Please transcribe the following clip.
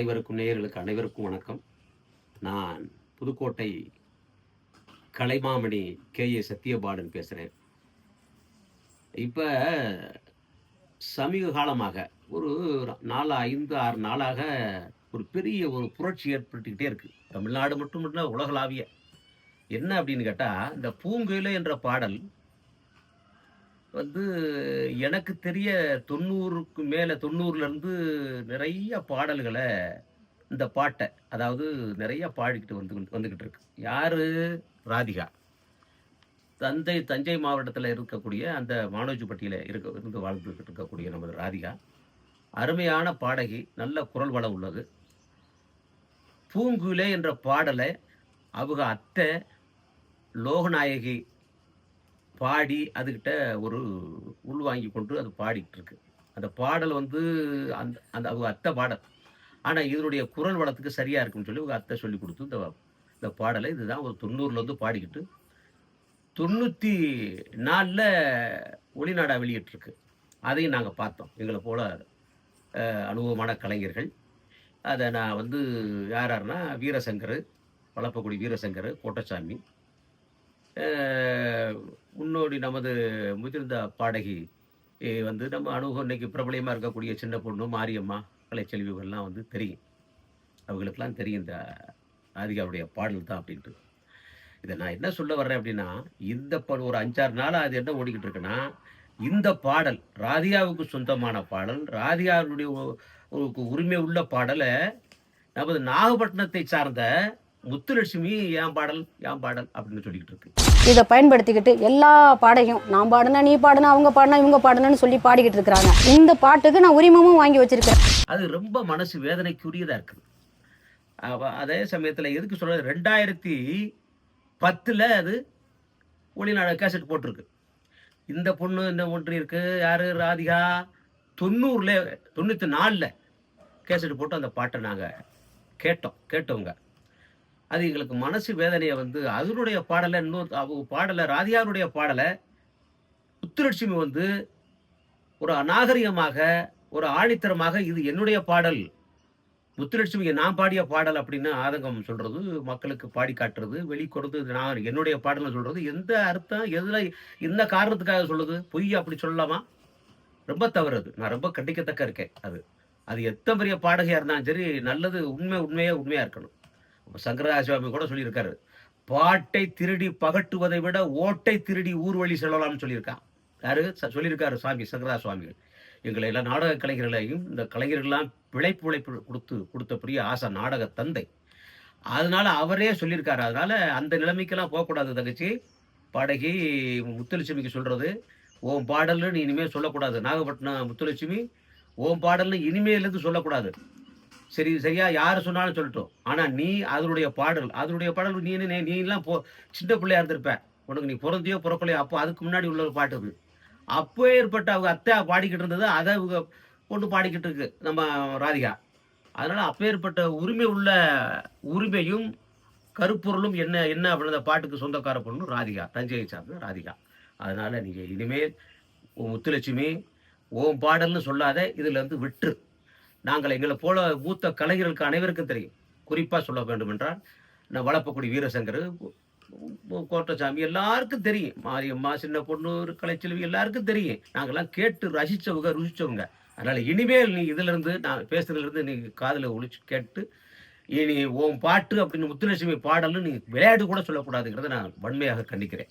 அனைவருக்கும் நேயர்களுக்கு அனைவருக்கும் வணக்கம். நான் புதுக்கோட்டை கலைமாமணி கே. ஏ. சத்யபாலன் பேசுகிறேன் இப்போ சமீப காலமாக ஒரு நாலு ஐந்து ஆறு நாளாக ஒரு பெரிய ஒரு புரட்சி ஏற்பட்டுக்கிட்டே இருக்குது தமிழ்நாடு மட்டும் இல்லை உலகளாவிய. என்ன அப்படின்னு கேட்டால் இந்த பூங்குயில என்ற பாடல் வந்து எனக்கு தெரிய தொண்ணூறுக்கு மேலே தொண்ணூறுலேருந்து நிறைய பாடல்களை இந்த பாட்டை அதாவது நிறைய பாடிக்கிட்டு வந்து வந்துக்கிட்டு இருக்கு. யாரு? ராதிகா. தந்தை தஞ்சை மாவட்டத்தில் இருக்கக்கூடிய அந்த மானோஜிப்பட்டியில் இருக்க இருந்து வாழ்ந்துக்கிட்டு இருக்கக்கூடிய நமது ராதிகா. அருமையான பாடகி நல்ல குரல் வளம் உள்ளது. பூங்குலே என்ற பாடலை அவங்க அத்தை லோகநாயகி பாடி அதுக்கிட்ட ஒரு உள்வாங்கி கொண்டு அது பாடிக்கிட்டு இருக்கு அந்த பாடல் வந்து அந்த அந்த அவங்க அத்தை பாடல். ஆனால் இதனுடைய குரல் வளத்துக்கு சரியாக இருக்குன்னு சொல்லி உங்கள் அத்தை சொல்லி கொடுத்து இந்த இந்த பாடலை இதுதான் ஒரு தொண்ணூறுலேருந்து பாடிக்கிட்டு தொண்ணூற்றி நாலில் ஒளிநாடா வெளியிட்டிருக்கு. அதையும் நாங்கள் பார்த்தோம். எங்களை போல அனுபவமான கலைஞர்கள். அதை நான் வந்து யார் யாருன்னா வீரசங்கர் வளப்பக்குடி வீரசங்கர் கோட்டசாமி முன்னோடி நமது முதிர்ந்த பாடகி. வந்து நம்ம அனுபவம் இன்னைக்கு பிரபலியமாக இருக்கக்கூடிய சின்ன பொண்ணு மாரியம்மா கலைச்செல்விகள்லாம் வந்து தெரியும். அவங்களுக்கெல்லாம் தெரியும் இந்த ராதிகாவுடைய பாடல் தான் அப்படின்ட்டு. இதை நான் என்ன சொல்ல வர்றேன் அப்படின்னா இந்த ப- ஒரு அஞ்சாறு நாளாக அது என்ன ஓடிக்கிட்டு இருக்குன்னா இந்த பாடல் ராதிகாவுக்கு சொந்தமான பாடல் ராதிகாவுடைய உரிமை உள்ள பாடலை நமது நாகப்பட்டினத்தை சார்ந்த முத்துலட்சுமி ஏன் பாடல் ஏன் பாடல் அப்படின்னு சொல்லிக்கிட்டு இருக்கு. இதை பயன்படுத்திக்கிட்டு எல்லா பாடையும் நான் பாடுனா நீ பாடுனா அவங்க பாடுனா இவங்க பாடுனான்னு சொல்லி பாடிக்கிட்டு இருக்கிறாங்க. இந்த பாட்டுக்கு நான் உரிமமும் வாங்கி வச்சிருக்கேன். அது ரொம்ப மனசு வேதனைக்குரியதாக இருக்குது. அதே சமயத்தில் எதுக்கு சொல்றது? ரெண்டாயிரத்தி பத்தில் அது ஒளிநாடு கேசட் போட்டிருக்கு. இந்த பொண்ணு இந்த ஒன்று இருக்கு யாரு? ராதிகா. தொண்ணூறுல தொண்ணூற்றி நாலில் கேசட் போட்டு அந்த பாட்டை நாங்கள் கேட்டோம் கேட்டவங்க. அது எங்களுக்கு மனசு வேதனையை வந்து அதனுடைய பாடலை இன்னொரு அவங்க பாடலை ராதியாருடைய பாடலை முத்துலட்சுமி வந்து ஒரு அநாகரிகமாக ஒரு ஆணித்தரமாக இது என்னுடைய பாடல். முத்துலட்சுமியை நான் பாடிய பாடல் அப்படின்னு ஆதங்கம் சொல்கிறது மக்களுக்கு பாடி காட்டுறது வெளிக்கொடுத்து நான் என்னுடைய பாடல்னு சொல்கிறது எந்த அர்த்தம் எதில் எந்த காரணத்துக்காக சொல்லுது பொய் அப்படி சொல்லலாமா? ரொம்ப தவறு அது. நான் ரொம்ப கண்டிக்கத்தக்க இருக்கேன் அது. அது எத்தனை பெரிய பாடகையாக இருந்தாலும் சரி நல்லது உண்மை உண்மையாக உண்மையாக இருக்கணும். அப்ப சுவாமி கூட சொல்லியிருக்காரு. பாட்டை திருடி பகட்டுவதை விட ஓட்டை திருடி ஊர்வழி செல்லலாம்னு சொல்லியிருக்கான். யாரு? ச- சொல்லியிருக்காரு சுவாமி சங்கரா சுவாமிகள் எங்களை எல்லாம் நாடக கலைஞர்களையும் இந்த கலைஞர்கள்லாம் பிழைப்பு உழைப்பு கொடுத்து கொடுத்த பெரிய ஆசை நாடக தந்தை. அதனால அவரே சொல்லியிருக்காரு. அதனால அந்த நிலைமைக்கெல்லாம் போகக்கூடாது தங்கச்சி. பாடகி முத்துலட்சுமிக்கு சொல்றது ஓம் பாடல்னு நீ இனிமேல் சொல்லக்கூடாது. நாகப்பட்டினம் முத்துலட்சுமி ஓம் பாடல்னு இனிமேலேருந்து சொல்லக்கூடாது. சரி சரியா? யார் சொன்னாலும் சொல்லட்டும். ஆனால் நீ அதனுடைய பாடல் அதனுடைய பாடல் நீ என்ன- நீ எல்லாம் போ சின்ன பிள்ளையா இருந்திருப்ப. உனக்கு நீ பிறந்தையோ பிறக்கலையோ அப்போ அதுக்கு முன்னாடி உள்ள ஒரு பாட்டு அது. அப்போ ஏற்பட்ட அவங்க அத்தை பாடிக்கிட்டு இருந்தது அதை அவங்க கொண்டு பாடிக்கிட்டு இருக்கு நம்ம ராதிகா. அதனால் அப்பேற்பட்ட உரிமை உள்ள உரிமையும் கருப்பொருளும் என்ன என்ன அப்படின்னு அந்த பாட்டுக்கு சொந்தக்கார பொண்ணு ராதிகா தஞ்சையை சார்ந்த ராதிகா. அதனால் நீங்கள் இனிமேல் உன் முத்துலட்சுமி ஓம் பாடல்னு சொல்லாத இதுலேருந்து விட்டு நாங்கள் எங்களை போல மூத்த கலைஞர்களுக்கு அனைவருக்கும் தெரியும். குறிப்பாக சொல்ல வேண்டும் என்றால் நான் வளப்பக்குடி வீரசங்கர் கோட்டசாமி எல்லாருக்கும் தெரியும். மாரியம்மா சின்ன பொண்ணு கலைச்செல்வி எல்லாருக்கும் தெரியும். நாங்கள்லாம் கேட்டு ரசித்தவங்க ருசித்தவங்க அதனால் இனிமேல் நீ இதிலிருந்து நான் பேசுறதுலேருந்து நீ காதில் ஒழிச்சு கேட்டு இனி உன் பாட்டு அப்படின்னு முத்துலட்சுமி பாடல்னு நீ விளையாட்டு கூட சொல்லக்கூடாதுங்கிறத நான் வன்மையாக கண்டிக்கிறேன்.